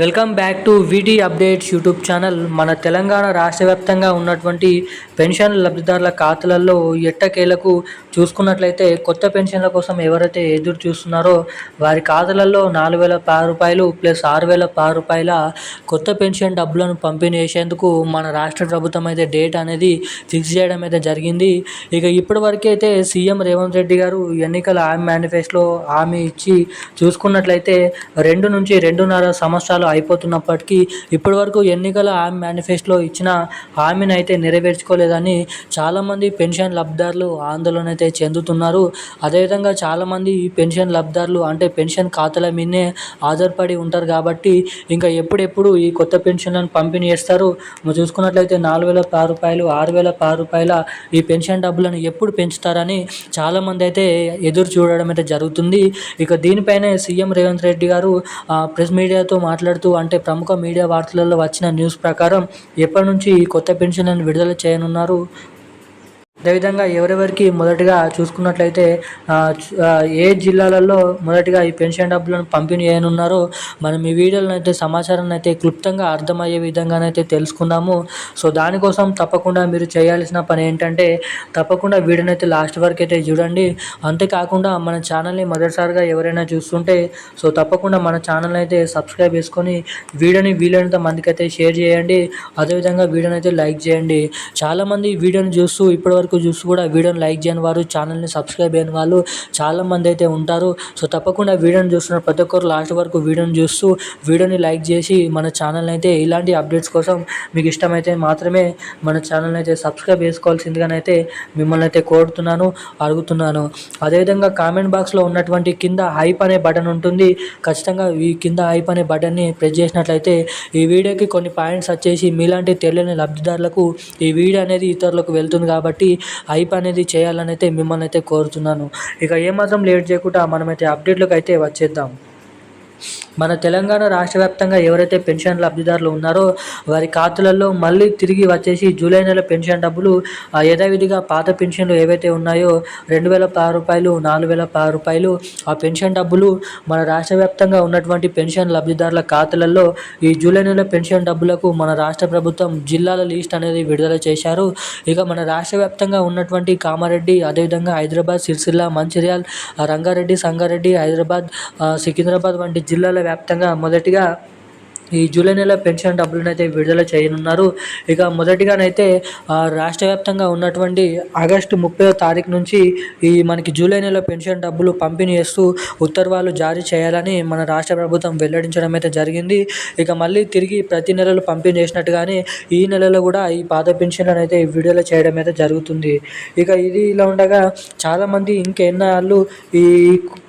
Welcome back to VT updates YouTube channel. మన తెలంగాణ రాష్ట్ర వ్యాప్తంగా ఉన్నటువంటి పెన్షన్ లబ్ధిదారుల ఖాతాలలో ఎట్టకేలకు చూసుకున్నట్లయితే కొత్త పెన్షన్ల కోసం ఎవరైతే ఎదురు చూస్తున్నారో వారి ఖాతాలలో నాలుగు వేల పది రూపాయలు ప్లస్ ఆరు వేల పది రూపాయల కొత్త పెన్షన్ డబ్బులను పంపిణీ చేసేందుకు మన రాష్ట్ర ప్రభుత్వం అయితే డేట్ అనేది ఫిక్స్ చేయడం అయితే జరిగింది. ఇక ఇప్పటి వరకు అయితే సీఎం రేవంత్ రెడ్డి గారు ఎన్నికల హామీ మేనిఫెస్టోలో హామీ ఇచ్చి చూసుకున్నట్లయితే రెండు నుంచి రెండున్నర సంవత్సరాలు అయిపోతున్నప్పటికీ ఇప్పటి వరకు ఎన్నికల హామీ మేనిఫెస్టోలో ఇచ్చిన హామీని అయితే నెరవేర్చుకోలేదని చాలామంది పెన్షన్ లబ్ధిదారులు ఆందోళన అయితే చెందుతున్నారు. అదేవిధంగా చాలామంది పెన్షన్ లబ్ధిదారులు అంటే పెన్షన్ ఖాతాల మీదనే ఆధారపడి ఉంటారు కాబట్టి ఇంకా ఎప్పుడెప్పుడు ఈ కొత్త పెన్షన్లను పంపిణీ చేస్తారు? చూసుకున్నట్లయితే నాలుగు వేల పది రూపాయలు ఆరు వేల పది రూపాయల ఈ పెన్షన్ డబ్బులను ఎప్పుడు పెంచుతారని చాలామంది అయితే ఎదురు చూడడం అయితే జరుగుతుంది. ఇక దీనిపైనే సీఎం రేవంత్ రెడ్డి గారు ఆ, ప్రెస్ మీడియాతో మాట్లాడుతూ అంటే ప్రముఖ మీడియా వార్తలలో వచ్చిన న్యూస్ ప్రకారం ఎప్పటి నుంచి ఈ కొత్త పెన్షన్లను విడుదల చేయనున్నారు? అదేవిధంగా ఎవరెవరికి మొదటిగా చూసుకున్నట్లయితే ఏ జిల్లాలలో మొదటిగా ఈ పెన్షన్ డబ్బులను పంపిణీ చేయనున్నారో మనం ఈ వీడియోలను అయితే సమాచారాన్ని అయితే క్లుప్తంగా అర్థమయ్యే విధంగానైతే తెలుసుకున్నాము సో దానికోసం తప్పకుండా మీరు చేయాల్సిన పని ఏంటంటే తప్పకుండా వీడియోని అయితే లాస్ట్ వరకు అయితే చూడండి. అంతేకాకుండా మన ఛానల్ని మొదటిసారిగా ఎవరైనా చూస్తుంటే సో తప్పకుండా మన ఛానల్ అయితే సబ్స్క్రైబ్ చేసుకొని వీడియోని వీలైనంత మందికి అయితే షేర్ చేయండి. అదేవిధంగా వీడియోని అయితే లైక్ చేయండి. చాలామంది వీడియోని చూస్తూ ఇప్పటివరకు చూస్తూ కూడా వీడియోని లైక్ చేయని వారు ఛానల్ని సబ్స్క్రైబ్ అయిన వాళ్ళు చాలామంది అయితే ఉంటారు. సో తప్పకుండా వీడియోని చూస్తున్న ప్రతి ఒక్కరు లాస్ట్ వరకు వీడియోని చూస్తూ వీడియోని లైక్ చేసి మన ఛానల్ని అయితే ఇలాంటి అప్డేట్స్ కోసం మీకు ఇష్టమైతే మాత్రమే మన ఛానల్ని అయితే సబ్స్క్రైబ్ చేసుకోవాల్సిందిగానైతే మిమ్మల్ని అయితే కోరుతున్నాను అడుగుతున్నాను. అదేవిధంగా కామెంట్ బాక్స్లో ఉన్నటువంటి కింద హైప్ అనే బటన్ ఉంటుంది. ఖచ్చితంగా ఈ కింద హైప్ అనే బటన్ని ప్రెస్ చేసినట్లయితే ఈ వీడియోకి కొన్ని పాయింట్స్ వచ్చేసి మీలాంటి తెలియని లబ్ధిదారులకు ఈ వీడియో అనేది ఇతరులకు వెళ్తుంది కాబట్టి హైప్ అనేది చేయాలని అయితే మిమ్మల్ని అయితే కోరుతున్నాను. ఇక ఏమాత్రం లేట్ చేయకుండా మనమైతే అప్డేట్లకు అయితే వచ్చేద్దాం. మన తెలంగాణ రాష్ట్ర వ్యాప్తంగా ఎవరైతే పెన్షన్ లబ్ధిదారులు ఉన్నారో వారి ఖాతాలలో మళ్ళీ తిరిగి వచ్చేసి జూలై నెల పెన్షన్ డబ్బులు యథావిధిగా పాత పెన్షన్లు ఏవైతే ఉన్నాయో రెండు వేల పది రూపాయలు నాలుగు వేల పది రూపాయలు ఆ పెన్షన్ డబ్బులు మన రాష్ట్ర వ్యాప్తంగా ఉన్నటువంటి పెన్షన్ లబ్ధిదారుల ఖాతాలలో ఈ జూలై నెల పెన్షన్ డబ్బులకు మన రాష్ట్ర ప్రభుత్వం జిల్లాల లిస్ట్ అనేది విడుదల చేశారు. ఇక మన రాష్ట్ర వ్యాప్తంగా ఉన్నటువంటి కామారెడ్డి అదేవిధంగా హైదరాబాద్ సిరిసిల్ల మంచిర్యాల్ రంగారెడ్డి సంగారెడ్డి హైదరాబాద్ సికింద్రాబాద్ వంటి జిల్లాల వ్యాప్తంగా మొదటిగా ఈ జూలై నెల పెన్షన్ డబ్బులను అయితే విడుదల చేయనున్నారు. ఇక మొదటిగానైతే రాష్ట్ర వ్యాప్తంగా ఉన్నటువంటి ఆగస్టు ముప్పై తారీఖు నుంచి ఈ మనకి జూలై నెల పెన్షన్ డబ్బులు పంపిణీ చేస్తూ ఉత్తర్వులు జారీ చేయాలని మన రాష్ట్ర ప్రభుత్వం వెల్లడించడం అయితే జరిగింది. ఇక మళ్ళీ తిరిగి ప్రతి నెలలో పంపిణీ చేసినట్టుగానే ఈ నెలలో కూడా ఈ పాత పెన్షన్లను అయితే విడుదల చేయడం అయితే జరుగుతుంది. ఇక ఇది ఇలా ఉండగా చాలామంది ఇంకెన్నాళ్ళు ఈ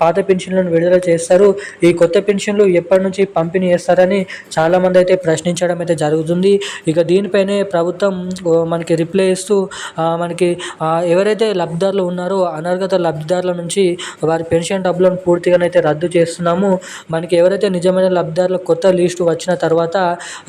పాత పెన్షన్లను విడుదల చేస్తారు. ఈ కొత్త పెన్షన్లు ఎప్పటి నుంచి పంపిణీ చేస్తారని చాలామంది అయితే ప్రశ్నించడం అయితే జరుగుతుంది. ఇక దీనిపైనే ప్రభుత్వం మనకి రిప్లై ఇస్తూ మనకి ఎవరైతే లబ్ధిదారులు ఉన్నారో అనర్హత లబ్ధిదారుల నుంచి వారి పెన్షన్ డబ్బులను పూర్తిగానైతే రద్దు చేస్తున్నాము. మనకి ఎవరైతే నిజమైన లబ్ధిదారుల కొత్త లిస్టు వచ్చిన తర్వాత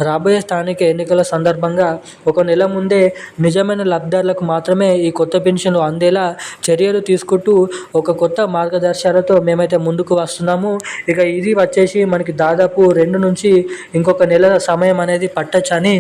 రాబోయే స్థానిక ఎన్నికల సందర్భంగా ఒక నెల ముందే నిజమైన లబ్ధిదారులకు మాత్రమే ఈ కొత్త పెన్షన్లు అందేలా చర్యలు తీసుకుంటూ ఒక కొత్త మార్గదర్శకాలతో మేమైతే ముందుకు వస్తున్నాము. ఇక ఇది వచ్చేసి మనకి దాదాపు రెండు నుంచి ఇంకొక నెల సమయం అనేది పట్టచ్చని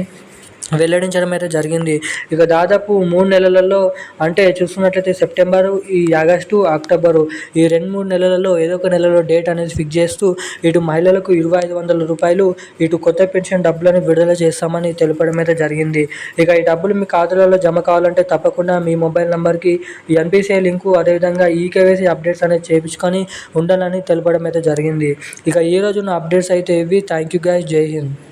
వెల్లడించడం అయితే జరిగింది. ఇక దాదాపు మూడు నెలలలో అంటే చూసుకున్నట్లయితే సెప్టెంబరు ఈ ఆగస్టు అక్టోబరు ఈ రెండు మూడు నెలలలో ఏదో ఒక నెలలో డేట్ అనేది ఫిక్స్ చేస్తూ ఇటు మహిళలకు ఇరవై ఐదు వందల రూపాయలు ఇటు కొత్త పెన్షన్ డబ్బులను విడుదల చేస్తామని తెలపడం అయితే జరిగింది. ఇక ఈ డబ్బులు మీ ఖాతాలలో జమ కావాలంటే తప్పకుండా మీ మొబైల్ నెంబర్కి ఎన్పిసిఐ లింకు అదేవిధంగా ఈ కేవైసీ అప్డేట్స్ అనేది చేయించుకొని ఉండాలని తెలపడం అయితే జరిగింది. ఇక ఈ రోజున అప్డేట్స్ అయితే ఇవి. థ్యాంక్ యూ గైస్ జై హింద్.